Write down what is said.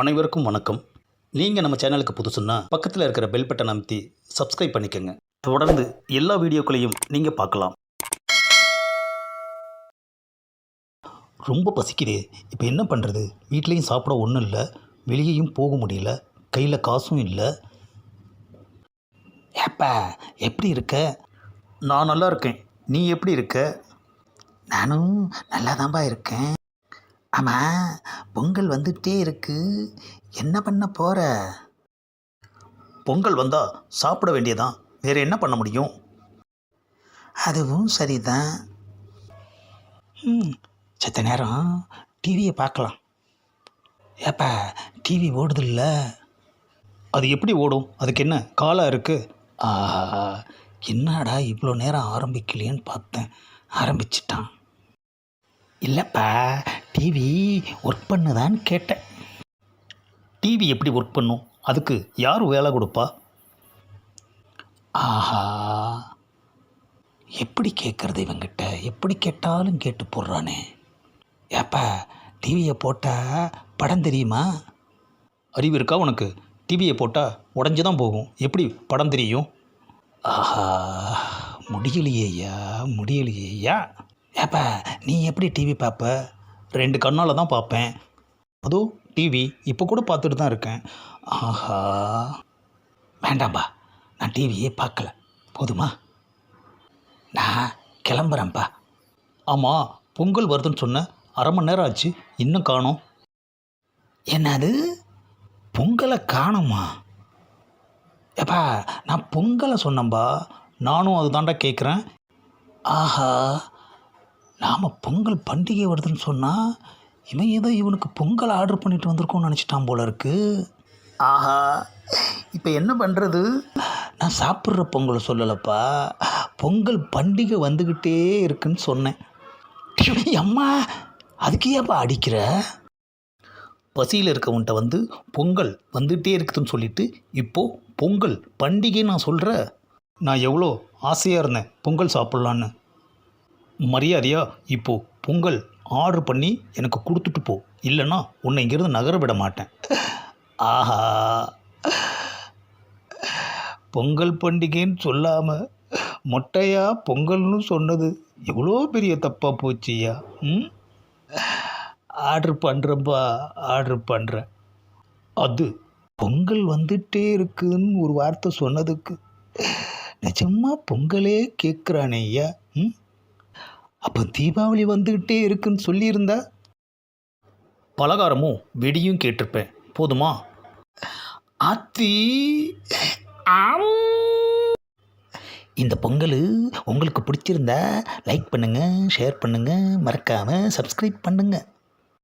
அனைவருக்கும் வணக்கம். நீங்கள் நம்ம சேனலுக்கு புதுசுன்னா பக்கத்தில் இருக்கிற பெல் பட்டன் அமைத்தி சப்ஸ்கிரைப் பண்ணிக்கோங்க. தொடர்ந்து எல்லா வீடியோக்களையும் நீங்கள் பார்க்கலாம். ரொம்ப பசிக்குதே. இப்போ என்ன பண்ணுறது வீட்லேயும் சாப்பிட ஒன்றும் இல்லை. வெளியேயும் போக முடியல. கையில் காசும் இல்லை. ஏப்பா எப்படி இருக்க? நான் நல்லா இருக்கேன். நீ எப்படி இருக்க? நானும் நல்லா தான்ப்பா இருக்கேன். ஆமாம் பொங்கல் வந்துட்டே இருக்கு. என்ன பண்ண போகிற பொங்கல் வந்தால் சாப்பிட வேண்டியதான் வேற என்ன பண்ண முடியும்? அதுவும் சரிதான். ம் செத்த நேரம் டிவியை பார்க்கலாம். ஏப்பா டிவி ஓடுதில்ல அது எப்படி ஓடும்? அதுக்கு என்ன காலம் இருக்குது என்னடா இவ்வளோ நேரம் ஆரம்பிக்கலையேன்னு பார்த்தேன். ஆரம்பிச்சிட்டான். இல்லைப்பா டிவி ஒர்க் பண்ணுதான்னு கேட்டேன். டிவி எப்படி ஒர்க் பண்ணும்? அதுக்கு யார் வேலை கொடுப்பா? ஆஹா. எப்படி கேட்குறது இவங்கிட்ட? எப்படி கேட்டாலும் கேட்டு போடுறானே. ஏப்பா டிவியை போட்டால் படம் தெரியுமா? அறிவு இருக்கா உனக்கு? டிவியை போட்டால் உடஞ்சி தான் போகும். எப்படி படம் தெரியும்? ஆஹா முடியலையேயா முடியலையேயா ஏப்பா நீ எப்படி டிவி பார்ப்ப ரெண்டு கண்ணால் தான் பார்ப்பேன். அதுவும் டிவி இப்போ கூட பார்த்துட்டு தான் இருக்கேன். ஆஹா. வேண்டாம்பா நான் டிவியே பார்க்கல. போதுமா? நான் கிளம்புறேன்ப்பா ஆமாம் பொங்கல் வருதுன்னு சொன்ன அரை மணி நேரம் ஆச்சு இன்னும் காணும். என்னது? பொங்கலை காணுமா? ஏப்பா நான் பொங்கலை சொன்னேன்பா. நானும் அதுதான்டா கேட்குறேன் ஆஹா. நாம் பொங்கல் பண்டிகை வருதுன்னு சொன்னால் இவன் ஏதோ இவனுக்கு பொங்கல் ஆர்டர் பண்ணிட்டு வந்திருக்கோன்னு நினச்சிட்டான் போல இருக்கு. ஆஹா இப்போ என்ன பண்ணுறது நான் சாப்பிட்ற பொங்கலை சொல்லலப்பா. பொங்கல் பண்டிகை வந்துக்கிட்டே இருக்குன்னு சொன்னேன். அம்மா அதுக்கு ஏப்பா அடிக்கிற? பசியில் இருக்கவன்ட்ட வந்து பொங்கல் வந்துகிட்டே இருக்குதுன்னு சொல்லிட்டு இப்போது பொங்கல் பண்டிகை நான் சொல்கிற நான் எவ்வளோ ஆசையாக இருந்தேன் பொங்கல் சாப்பிட்லான்னு. மரியாதையா? இப்போது பொங்கல் ஆர்டர் பண்ணி எனக்கு கொடுத்துட்டு போ. இல்லைன்னா உன்னை இங்கேருந்து நகர விட மாட்டேன். ஆஹா. பொங்கல் பண்டிகைன்னு சொல்லாமல் மொட்டையா பொங்கல்னு சொன்னது எவ்வளோ பெரிய தப்பாக போச்சியா ம்? ஆர்டர் பண்ணுறப்பா ஆர்டர் பண்ணுறேன் அது பொங்கல் வந்துட்டே இருக்குன்னு ஒரு வார்த்தை சொன்னதுக்கு நிஜமாக பொங்கலே கேட்குறானே ஐயா? ம்? அப்போ தீபாவளி வந்துக்கிட்டே இருக்குன்னு சொல்லியிருந்தா? பலகாரமும் வெடியும் கேட்டிருப்பேன். போதுமா? ஆத்தி. ஆம். இந்த பொங்கல் உங்களுக்கு பிடிச்சிருந்தா லைக் பண்ணுங்கள் ஷேர் பண்ணுங்கள் மறக்காமல் சப்ஸ்கிரைப் பண்ணுங்கள்